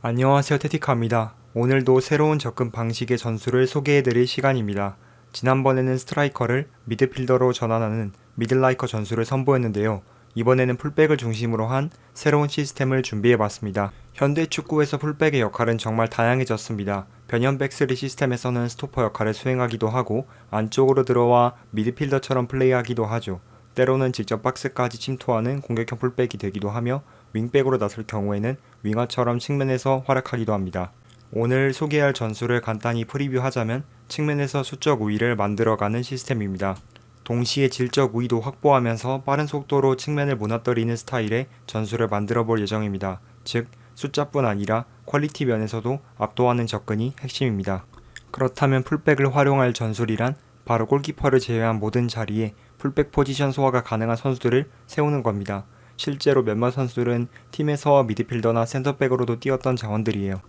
안녕하세요 테티카입니다. 오늘도 새로운 접근 방식의 전술을 소개해드릴 시간입니다. 지난번에는 스트라이커를 미드필더로 전환하는 미들라이커 전술을 선보였는데요. 이번에는 풀백을 중심으로 한 새로운 시스템을 준비해봤습니다. 현대 축구에서 풀백의 역할은 정말 다양해졌습니다. 변형 백스리 시스템에서는 스토퍼 역할을 수행하기도 하고 안쪽으로 들어와 미드필더처럼 플레이하기도 하죠. 때로는 직접 박스까지 침투하는 공격형 풀백이 되기도 하며 윙백으로 나설 경우에는 윙어처럼 측면에서 활약하기도 합니다. 오늘 소개할 전술을 간단히 프리뷰하자면 측면에서 수적 우위를 만들어가는 시스템입니다. 동시에 질적 우위도 확보하면서 빠른 속도로 측면을 무너뜨리는 스타일의 전술을 만들어 볼 예정입니다. 즉, 숫자뿐 아니라 퀄리티 면에서도 압도하는 접근이 핵심입니다. 그렇다면 풀백을 활용할 전술이란 바로 골키퍼를 제외한 모든 자리에 풀백 포지션 소화가 가능한 선수들을 세우는 겁니다. 실제로 몇몇 선수들은 팀에서 미드필더나 센터백으로도 뛰었던 자원들이에요.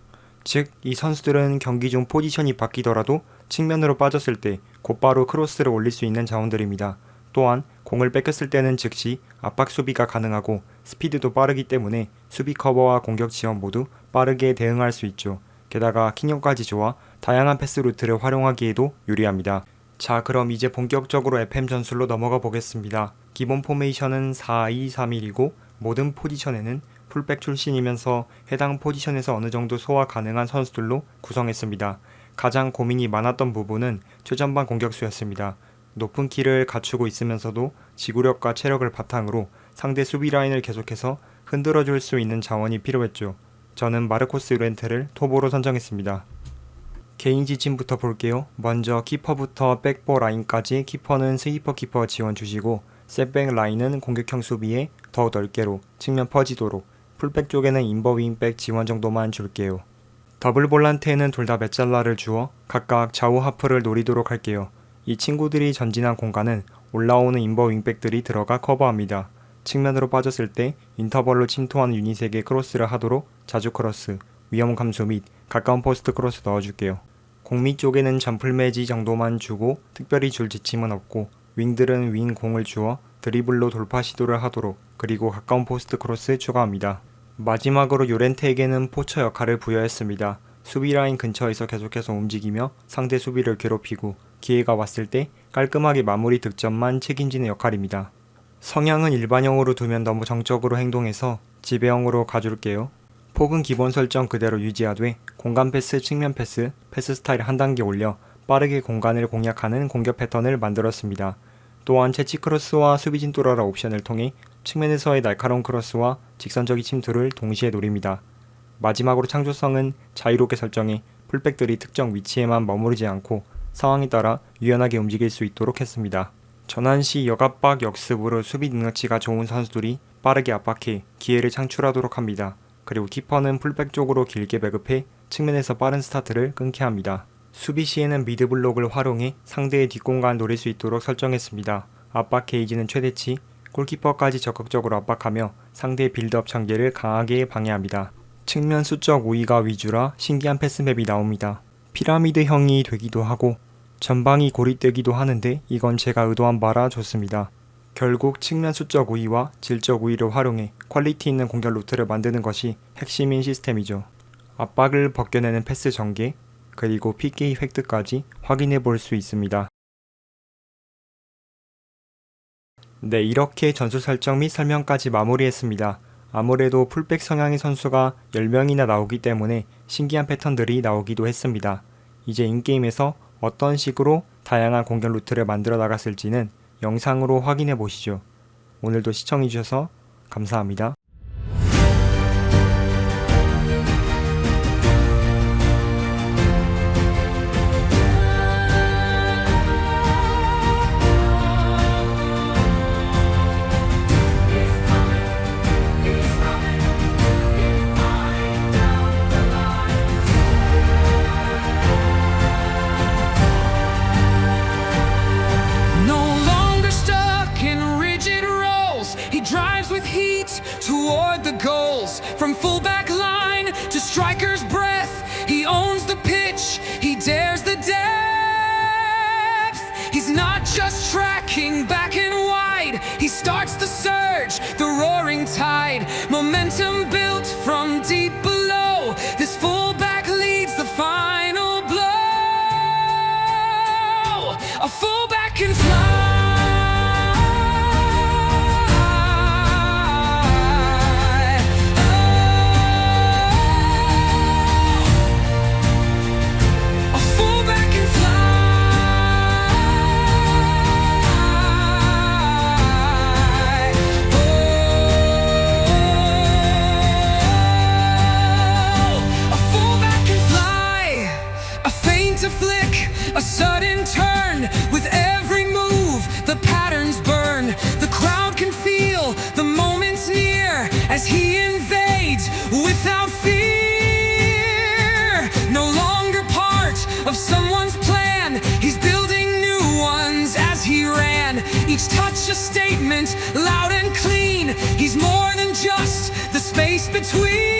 즉, 이 선수들은 경기 중 포지션이 바뀌더라도 측면으로 빠졌을 때 곧바로 크로스를 올릴 수 있는 자원들입니다. 또한 공을 뺏겼을 때는 즉시 압박 수비가 가능하고 스피드도 빠르기 때문에 수비 커버와 공격 지원 모두 빠르게 대응할 수 있죠. 게다가 킹력까지 좋아 다양한 패스 루트를 활용하기에도 유리합니다. 자, 그럼 이제 본격적으로 FM 전술로 넘어가 보겠습니다. 기본 포메이션은 4-2-3-1이고 모든 포지션에는 풀백 출신이면서 해당 포지션에서 어느 정도 소화 가능한 선수들로 구성했습니다. 가장 고민이 많았던 부분은 최전방 공격수였습니다. 높은 키를 갖추고 있으면서도 지구력과 체력을 바탕으로 상대 수비 라인을 계속해서 흔들어 줄 수 있는 자원이 필요했죠. 저는 마르코스 유렌테를 토보로 선정했습니다. 개인 지침부터 볼게요. 먼저 키퍼부터 백보 라인까지 키퍼는 스위퍼 키퍼 지원 주시고 셋백 라인은 공격형 수비에 더 넓게로 측면 퍼지도록 풀백 쪽에는 인버 윙백 지원 정도만 줄게요. 더블 볼란트에는 둘 다 메잘라를 주어 각각 좌우 하프를 노리도록 할게요. 이 친구들이 전진한 공간은 올라오는 인버 윙백들이 들어가 커버합니다. 측면으로 빠졌을 때 인터벌로 침투하는 유닛에게 크로스를 하도록 자주 크로스, 위험 감소 및 가까운 포스트 크로스 넣어줄게요. 공미 쪽에는 점플 매지 정도만 주고 특별히 줄 지침은 없고 윙들은 윙 공을 주어 드리블로 돌파 시도를 하도록 그리고 가까운 포스트 크로스 추가합니다. 마지막으로 요렌테에게는 포처 역할을 부여했습니다. 수비 라인 근처에서 계속해서 움직이며 상대 수비를 괴롭히고 기회가 왔을 때 깔끔하게 마무리 득점만 책임지는 역할입니다. 성향은 일반형으로 두면 너무 정적으로 행동해서 지배형으로 가줄게요. 폭은 기본 설정 그대로 유지하되 공간 패스, 측면 패스, 패스 스타일 한 단계 올려 빠르게 공간을 공략하는 공격 패턴을 만들었습니다. 또한 채치 크로스와 수비진 뚫어라 옵션을 통해 측면에서의 날카로운 크로스와 직선적인 침투를 동시에 노립니다. 마지막으로 창조성은 자유롭게 설정해 풀백들이 특정 위치에만 머무르지 않고 상황에 따라 유연하게 움직일 수 있도록 했습니다. 전환 시 역압박 역습으로 수비 능력치가 좋은 선수들이 빠르게 압박해 기회를 창출하도록 합니다. 그리고 키퍼는 풀백 쪽으로 길게 배급해 측면에서 빠른 스타트를 끊게 합니다. 수비 시에는 미드 블록을 활용해 상대의 뒷공간 노릴 수 있도록 설정했습니다. 압박 게이지는 최대치, 골키퍼까지 적극적으로 압박하며 상대의 빌드업 전개를 강하게 방해합니다. 측면 수적 우위가 위주라 신기한 패스맵이 나옵니다. 피라미드형이 되기도 하고 전방이 고립되기도 하는데 이건 제가 의도한 바라 좋습니다. 결국 측면 수적 우위와 질적 우위를 활용해 퀄리티 있는 공격 루트를 만드는 것이 핵심인 시스템이죠. 압박을 벗겨내는 패스 전개, 그리고 PK 획득까지 확인해 볼 수 있습니다. 네, 이렇게 전술 설정 및 설명까지 마무리했습니다. 아무래도 풀백 성향의 선수가 10명이나 나오기 때문에 신기한 패턴들이 나오기도 했습니다. 이제 인게임에서 어떤 식으로 다양한 공격 루트를 만들어 나갔을지는 영상으로 확인해 보시죠. 오늘도 시청해 주셔서 감사합니다. From fullback line to striker's breath, he owns the pitch. He dares the depth. He's not just tracking back and wide. He starts the surge, the roaring tide. your statement loud and clean. He's more than just the space between.